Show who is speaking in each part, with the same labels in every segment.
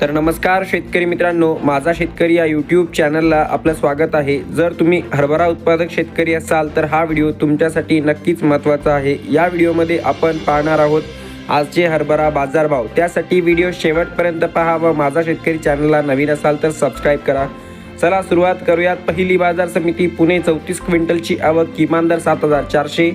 Speaker 1: तर नमस्कार शेतकरी मित्रांनो माझा शेतकरी या यूट्यूब चॅनलला आपलं स्वागत आहे. जर तुम्ही हरभरा उत्पादक शेतकरी असाल तर हा व्हिडिओ तुमच्यासाठी नक्कीच महत्त्वाचा आहे. या व्हिडिओमध्ये आपण पाहणार आहोत आजचे हरभरा बाजारभाव. त्यासाठी व्हिडिओ शेवटपर्यंत पहा व माझा शेतकरी चॅनलला नवीन असाल तर सबस्क्राईब करा. चला सुरुवात करूयात. पहिली बाजार समिती पुणे चौतीस क्विंटलची आवक किमान दर सात हजार चारशे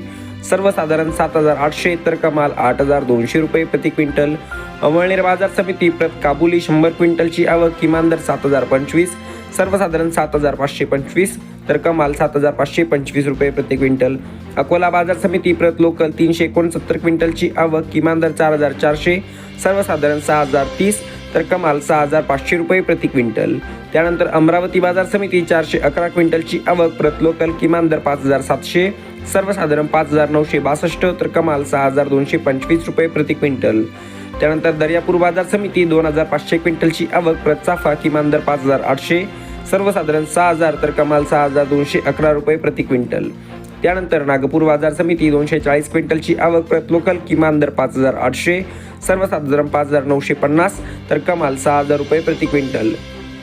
Speaker 1: सर्वसाधारण सात हजार आठशे तर कमाल आठ हजार दोनशे रुपये प्रति क्विंटल. अमळनेर बाजार समिती प्रत काबुली शंभर क्विंटलची आवक किमान दर सात हजार पंचवीस सर्वसाधारण सात हजार पाचशे पंचवीस तर कमाल सात हजार पाचशे पंचवीस रुपये प्रति क्विंटल. अकोला बाजार समिती प्रत लोकल तीनशे एकोणसत्तर क्विंटलची आवक किमान दर चार हजार चारशे सर्वसाधारण सहा हजार तीस तर कमाल सहा हजार पाचशे रुपये प्रति क्विंटल. त्यानंतर अमरावती बाजार समिती चारशे अकरा क्विंटलची आवक प्रत लोकल किमान दर पाच हजार सातशे सर्वसाधारण पाच हजार नऊशे बासष्ट तर कमाल सहा हजार दोनशे पंचवीस रुपये प्रति क्विंटल. त्यानंतर दर्यापूर बाजार समिती दोन हजार पाचशे क्विंटलची आवक प्रत चाफा किमान दर पाच हजार आठशे सर्वसाधारण सहा हजार तर कमाल सहा हजार दोनशे अकरा रुपये प्रति क्विंटल. त्यानंतर नागपूर बाजार समिती दोनशे चाळीस क्विंटलची आवक प्रत लोकल किमान दर पाच हजार आठशे सर्वसाधारण पाच हजार नऊशे पन्नास तर कमाल सहा हजार रुपये प्रति क्विंटल.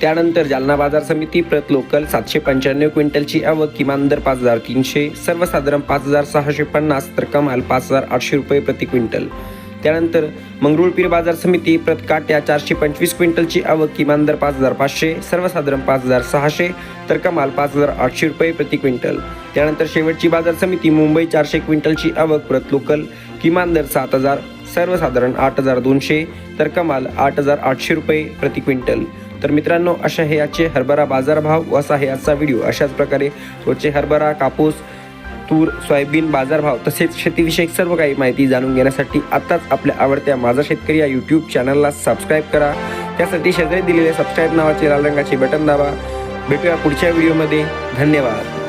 Speaker 1: त्यानंतर जालना बाजार समिती प्रत लोकल सातशे पंच्याण्णव क्विंटलची आवक किमान दर पाच हजार तीनशे सर्वसाधारण पाच हजार सहाशे पन्नास तर कमाल पाच हजार आठशे रुपये प्रति क्विंटल. त्यानंतर मंगरुळपीर बाजार समिती प्रत काट्या चारशे पंचवीस क्विंटलची आवक किमान दर पाच हजार पाचशे सर्वसाधारण पाच हजार सहाशे तर कमाल पाच हजार आठशे रुपये प्रति क्विंटल. त्यानंतर शेवटची बाजार समिती मुंबई चारशे क्विंटलची आवक प्रत लोकल किमान दर सात हजार सर्वसाधारण आठ हजार दोनशे तर कमाल आठ हजार आठशे रुपये प्रति क्विंटल. तर मित्रांनो अशा हे आजचे हरभरा बाजारभाव व असा हे आजचा व्हिडिओ. अशाच प्रकारे रोजचे हरभरा कापूस तूर सोयाबीन बाजारभाव तसेच शेतीविषयक सर्व काही माहिती जाणून घेण्यासाठी आत्ताच आपल्या आवडत्या माझा शेतकरी या यूट्यूब चॅनलला सबस्क्राईब करा. त्यासाठी शेजारी दिलेले सबस्क्राईब नावाचे लाल रंगाचे बटन दाबा. भेटूया पुढच्या व्हिडिओमध्ये धन्यवाद.